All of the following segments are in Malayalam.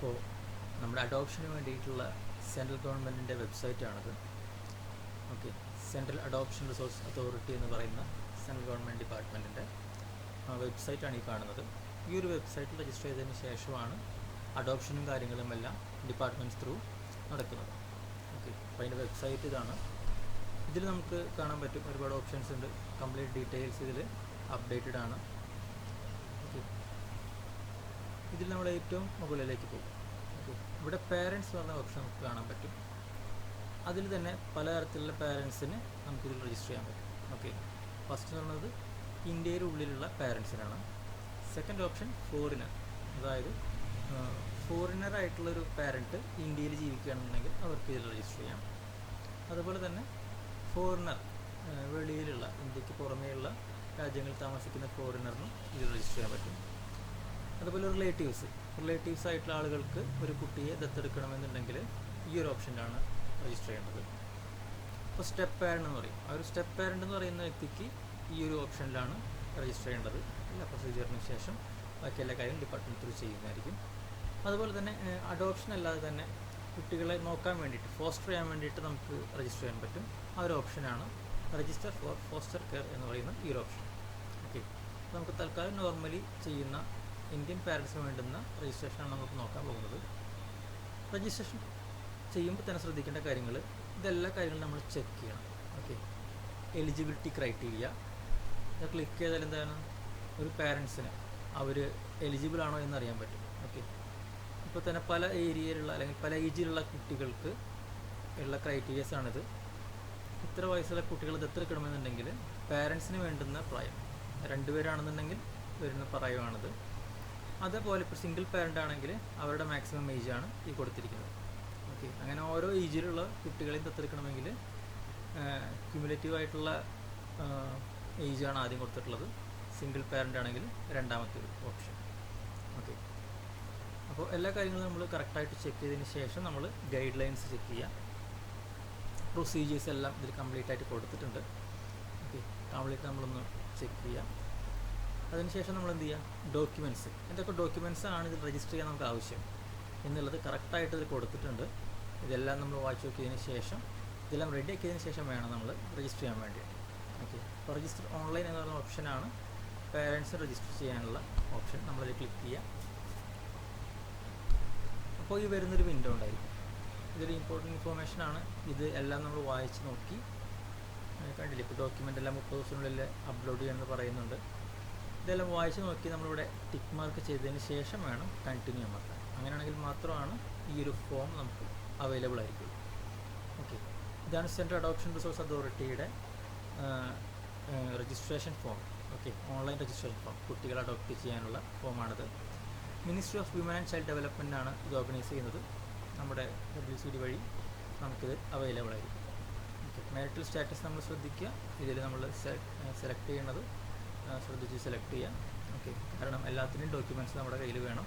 അപ്പോൾ നമ്മുടെ അഡോപ്ഷന് വേണ്ടിയിട്ടുള്ള സെൻട്രൽ ഗവൺമെന്റിന്റെ വെബ്സൈറ്റാണത് okay central adoption resource authority എന്ന് പറയുന്ന സെൻട്രൽ ഗവൺമെന്റ് ഡിപ്പാർട്ട്മെന്റിന്റെ വെബ്സൈറ്റാണ് ഈ കാണുന്നത്. ഈ ഒരു വെബ്സൈറ്റിൽ രജിസ്റ്റർ ചെയ്തതിന് ശേഷമാണ് അഡോപ്ഷനും കാര്യങ്ങളും എല്ലാം ഡിപ്പാർട്ട്മെന്റ്സ് ത്രൂ നടക്കുന്നത്. ഓക്കെ അപ്പോൾ അതിന്റെ വെബ്സൈറ്റ് ഇതാണ്. ഇതിൽ നമുക്ക് കാണാൻ പറ്റും ഒരുപാട് ഓപ്ഷൻസ് ഉണ്ട്. കംപ്ലീറ്റ് ഡീറ്റെയിൽസ് ഇതിൽ അപ്ഡേറ്റഡ് ആണ്. ഇതിൽ നമ്മൾ ഏറ്റവും മുകളിലേക്ക് പോകും. ഓക്കെ. ഇവിടെ പേരൻസ് പറഞ്ഞ ഓപ്ഷൻ നമുക്ക് കാണാൻ പറ്റും. അതിൽ തന്നെ പലതരത്തിലുള്ള പേരൻസിന് നമുക്കിതിൽ രജിസ്റ്റർ ചെയ്യാൻ പറ്റും. ഓക്കെ. ഫസ്റ്റ് എന്ന് പറയുന്നത് ഇന്ത്യയുടെ ഉള്ളിലുള്ള പേരൻസിനാണ് സെക്കൻഡ് ഓപ്ഷൻ ഫോറിനർ അതായത് ഫോറിനർ ആയിട്ടുള്ളൊരു പാരന്റ് ഇന്ത്യയിൽ ജീവിക്കുകയാണെന്നുണ്ടെങ്കിൽ അവർക്ക് ഇതിൽ രജിസ്റ്റർ ചെയ്യാം. അതുപോലെ തന്നെ ഫോറിനർ വെളിയിലുള്ള ഇന്ത്യയ്ക്ക് പുറമേയുള്ള രാജ്യങ്ങളിൽ താമസിക്കുന്ന ഫോറിനറിനും ഇതിൽ രജിസ്റ്റർ ചെയ്യാൻ പറ്റും. അതുപോലെ റിലേറ്റീവ്സ് റിലേറ്റീവ്സ് ആയിട്ടുള്ള ആളുകൾക്ക് ഒരു കുട്ടിയെ ദത്തെടുക്കണമെന്നുണ്ടെങ്കിൽ ഈ ഒരു ഓപ്ഷനിലാണ് രജിസ്റ്റർ ചെയ്യേണ്ടത്. അപ്പോൾ സ്റ്റെപ്പ് പാരന്റ് എന്ന് പറയും. ആ ഒരു സ്റ്റെപ്പ് പാരന്റ് എന്ന് പറയുന്ന വ്യക്തിക്ക് ഈ ഒരു ഓപ്ഷനിലാണ് രജിസ്റ്റർ ചെയ്യേണ്ടത്. എല്ലാ പ്രൊസീജിയറിന് ശേഷം ബാക്കി എല്ലാ കാര്യവും ഡിപ്പാർട്ട്മെന്റ് ത്രൂ ചെയ്യുന്നതായിരിക്കും. അതുപോലെ തന്നെ അഡോപ്ഷൻ അല്ലാതെ തന്നെ കുട്ടികളെ നോക്കാൻ വേണ്ടിയിട്ട് ഫോസ്റ്റർ ചെയ്യാൻ വേണ്ടിയിട്ട് നമുക്ക് രജിസ്റ്റർ ചെയ്യാൻ പറ്റും. ആ ഒരു ഓപ്ഷനാണ് രജിസ്റ്റർ ഫോർ ഫോസ്റ്റർ കെയർ എന്ന് പറയുന്ന ഈ ഒരു ഓപ്ഷൻ ഓക്കെ നമുക്ക് തൽക്കാലം നോർമലി ചെയ്യുന്ന ഇന്ത്യൻ പാരൻസിന് വേണ്ടുന്ന രജിസ്ട്രേഷനാണ് നമുക്ക് നോക്കാൻ പോകുന്നത്. രജിസ്ട്രേഷൻ ചെയ്യുമ്പോൾ തന്നെ ശ്രദ്ധിക്കേണ്ട കാര്യങ്ങൾ ഇതെല്ലാ കാര്യങ്ങളും നമ്മൾ ചെക്ക് ചെയ്യണം. ഓക്കെ എലിജിബിലിറ്റി ക്രൈറ്റീരിയ ഇത് ക്ലിക്ക് ചെയ്താൽ എന്താണ്? ഒരു പാരൻസിന് അവർ എലിജിബിൾ ആണോ എന്ന് അറിയാൻ പറ്റും. ഓക്കെ ഇപ്പോൾ തന്നെ പല ഏരിയയിലുള്ള അല്ലെങ്കിൽ പല ഏജിലുള്ള കുട്ടികൾക്ക് ഉള്ള ക്രൈറ്റീരിയസ് ആണിത്. ഇത്ര വയസ്സുള്ള കുട്ടികൾ ഇത് എത്ര കിടമെന്നുണ്ടെങ്കിൽ പാരൻസിന് വേണ്ടുന്ന പ്രായം. രണ്ടുപേരാണെന്നുണ്ടെങ്കിൽ വരുന്ന പ്രായമാണിത്. അതേപോലെ ഇപ്പോൾ സിംഗിൾ പാരന്റ് ആണെങ്കിൽ അവരുടെ മാക്സിമം ഏജ് ആണ് ഈ കൊടുത്തിരിക്കുന്നത്. ഓക്കെ അങ്ങനെ ഓരോ ഏജിലുള്ള കുട്ടികളെയും ദത്തെടുക്കണമെങ്കിൽ ക്യുമുലേറ്റീവ് ആയിട്ടുള്ള ഏജ് ആണ് ആദ്യം കൊടുത്തിട്ടുള്ളത്. സിംഗിൾ പാരന്റ് ആണെങ്കിൽ രണ്ടാമത്തെ ഒരു ഓപ്ഷൻ ഓക്കെ അപ്പോൾ എല്ലാ കാര്യങ്ങളും നമ്മൾ കറക്റ്റായിട്ട് ചെക്ക് ചെയ്തതിന് ശേഷം നമ്മൾ ഗൈഡ് ലൈൻസ് ചെക്ക് ചെയ്യുക പ്രൊസീജിയേഴ്സ് എല്ലാം ഇതിൽ കംപ്ലീറ്റ് ആയിട്ട് കൊടുത്തിട്ടുണ്ട്. ഓക്കെ കംപ്ലീറ്റ് നമ്മളൊന്ന് ചെക്ക് ചെയ്യുക അതിനുശേഷം നമ്മൾ എന്ത് ചെയ്യുക ഡോക്യുമെന്റ്സ് എന്തൊക്കെ ഡോക്യുമെന്റ്സ് ആണ് ഇത് രജിസ്റ്റർ ചെയ്യാൻ നമുക്ക് ആവശ്യം? എന്നുള്ളത് കറക്റ്റായിട്ട് ഇതിൽ കൊടുത്തിട്ടുണ്ട്. ഇതെല്ലാം നമ്മൾ വായിച്ചു നോക്കിയതിന് ശേഷം ഇതെല്ലാം റെഡി ആക്കിയതിന് ശേഷം വേണം നമ്മൾ രജിസ്റ്റർ ചെയ്യാൻ വേണ്ടി ഓക്കെ അപ്പോൾ രജിസ്റ്റർ ഓൺലൈൻ എന്ന് പറയുന്ന ഓപ്ഷനാണ് പേരൻസ് രജിസ്റ്റർ ചെയ്യാനുള്ള ഓപ്ഷൻ നമ്മളതിൽ ക്ലിക്ക് ചെയ്യുക അപ്പോൾ ഈ വരുന്നൊരു വിൻഡോ ഉണ്ടായിരിക്കും. ഇതൊരു ഇമ്പോർട്ടന്റ് ഇൻഫോർമേഷൻ ആണ്. ഇത് എല്ലാം നമ്മൾ വായിച്ച് നോക്കി. കണ്ടില്ല? ഇപ്പോൾ ഡോക്യുമെന്റ് എല്ലാം മുപ്പത് ദിവസത്തിനുള്ളിൽ അപ്ലോഡ് ചെയ്യാമെന്ന് പറയുന്നുണ്ട്. ഇതെല്ലാം വായിച്ച് നോക്കി നമ്മളിവിടെ ടിക്ക് മാർക്ക് ചെയ്തതിന് ശേഷം വേണം കണ്ടിന്യൂ അമർത്താൻ അങ്ങനെയാണെങ്കിൽ മാത്രമാണ് ഈ ഒരു ഫോം നമുക്ക് അവൈലബിൾ ആയിരിക്കും ഓക്കെ ഇതാണ് സെൻട്രൽ അഡോപ്ഷൻ റിസോഴ്സ് അതോറിറ്റിയുടെ registration form okay online registration form കുട്ടികളെ അഡോപ്റ്റ് ചെയ്യാനുള്ള ഫോമാണിത് ministry of women and child development ആണ് ഇത് ഓർഗനൈസ് ചെയ്യുന്നത്. നമ്മുടെ ഡബ്ല്യു സി ഡി വഴി നമുക്കിത് അവൈലബിൾ ആയിരിക്കും. ഓക്കെ മാരിറ്റൽ സ്റ്റാറ്റസ് നമ്മൾ ശ്രദ്ധിക്കുക. ഇതിൽ നമ്മൾ സെലക്ട് ചെയ്യണത് ശ്രദ്ധിച്ച് സെലക്ട് ചെയ്യാം. ഓക്കെ കാരണം എല്ലാത്തിനും ഡോക്യുമെന്റ്സ് നമ്മുടെ കയ്യിൽ വേണം.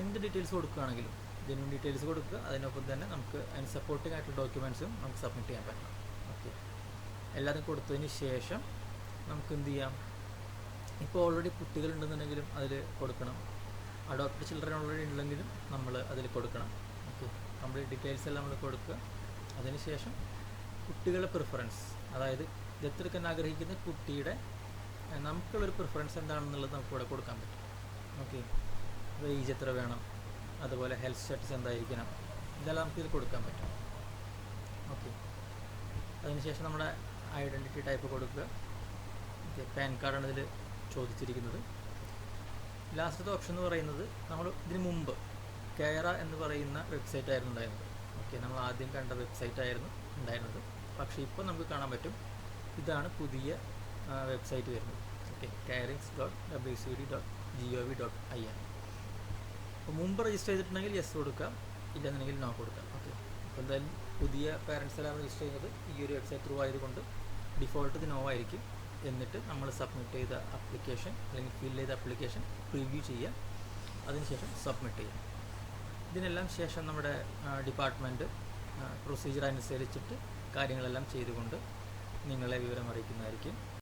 എന്ത് ഡീറ്റെയിൽസ് കൊടുക്കുകയാണെങ്കിലും ജെന്യൂൻ ഡീറ്റെയിൽസ് കൊടുക്കുക. അതിനൊപ്പം തന്നെ നമുക്ക് അതിന് സപ്പോർട്ടിംഗ് ആയിട്ടുള്ള ഡോക്യുമെന്റ്സും നമുക്ക് സബ്മിറ്റ് ചെയ്യാൻ പറ്റണം. ഓക്കെ എല്ലാതും കൊടുത്തതിന് ശേഷം നമുക്ക് എന്ത് ചെയ്യാം? ഇപ്പോൾ ഓൾറെഡി കുട്ടികളുണ്ടെന്നുണ്ടെങ്കിലും അതിൽ കൊടുക്കണം. അഡോപ്റ്റ് ചിൽഡ്രൻ ഓൾറെഡി ഉണ്ടെങ്കിലും നമ്മൾ അതിൽ കൊടുക്കണം. ഓക്കെ കംപ്ലീറ്റ് ഡീറ്റെയിൽസ് എല്ലാം നമ്മൾ കൊടുക്കുക. അതിനുശേഷം കുട്ടികളുടെ പ്രിഫറൻസ് അതായത് ദത്തെടുക്കാൻ ആഗ്രഹിക്കുന്ന കുട്ടിയുടെ നമുക്കുള്ളൊരു പ്രിഫറൻസ് എന്താണെന്നുള്ളത് നമുക്ക് ഇവിടെ കൊടുക്കാൻ പറ്റും. ഓക്കെ വെയ്ജ് എത്ര വേണം? അതുപോലെ ഹെൽത്ത് സ്റ്റാറ്റസ് എന്തായിരിക്കണം? ഇതെല്ലാം നമുക്ക് കൊടുക്കാൻ പറ്റും. ഓക്കെ അതിനുശേഷം നമ്മുടെ ഐഡന്റിറ്റി ടൈപ്പ് കൊടുക്കുക. ഓക്കെ പാൻ കാർഡാണ് ഇതിൽ ചോദിച്ചിരിക്കുന്നത്. ലാസ്റ്റത്തെ ഓപ്ഷൻ എന്ന് പറയുന്നത് നമ്മൾ ഇതിന് മുമ്പ് കെയറ എന്ന് പറയുന്ന വെബ്സൈറ്റ് ആയിരുന്നു ഉണ്ടായിരുന്നത്. ഓക്കെ നമ്മൾ ആദ്യം കണ്ട വെബ്സൈറ്റ് ആയിരുന്നു ഉണ്ടായിരുന്നത്. പക്ഷേ ഇപ്പോൾ നമുക്ക് കാണാൻ പറ്റും ഇതാണ് പുതിയ വെബ്സൈറ്റ് വരുന്നത്. Okay carings dot W C D dot G O V dot I ആണ് അപ്പോൾ മുമ്പ് രജിസ്റ്റർ ചെയ്തിട്ടുണ്ടെങ്കിൽ യെസ് കൊടുക്കാം ഇല്ലെന്നുണ്ടെങ്കിൽ നോ കൊടുക്കാം. ഓക്കെ അപ്പോൾ എന്തായാലും പുതിയ പേരൻസ് എല്ലാം രജിസ്റ്റർ ചെയ്യുന്നത് ഈ ഒരു വെബ്സൈറ്റ് ത്രൂ ആയതുകൊണ്ട് ഡിഫോൾട്ട് നോ ആയിരിക്കും. എന്നിട്ട് നമ്മൾ സബ്മിറ്റ് ചെയ്ത അപ്ലിക്കേഷൻ അല്ലെങ്കിൽ ഫിൽ ചെയ്ത അപ്ലിക്കേഷൻ പ്രിവ്യൂ ചെയ്യുക. അതിനുശേഷം സബ്മിറ്റ് ചെയ്യുക. ഇതിനെല്ലാം ശേഷം നമ്മുടെ ഡിപ്പാർട്ട്മെന്റ് പ്രൊസീജിയർ അനുസരിച്ചിട്ട് കാര്യങ്ങളെല്ലാം ചെയ്തുകൊണ്ട് നിങ്ങളെ വിവരം അറിയിക്കുന്നതായിരിക്കും.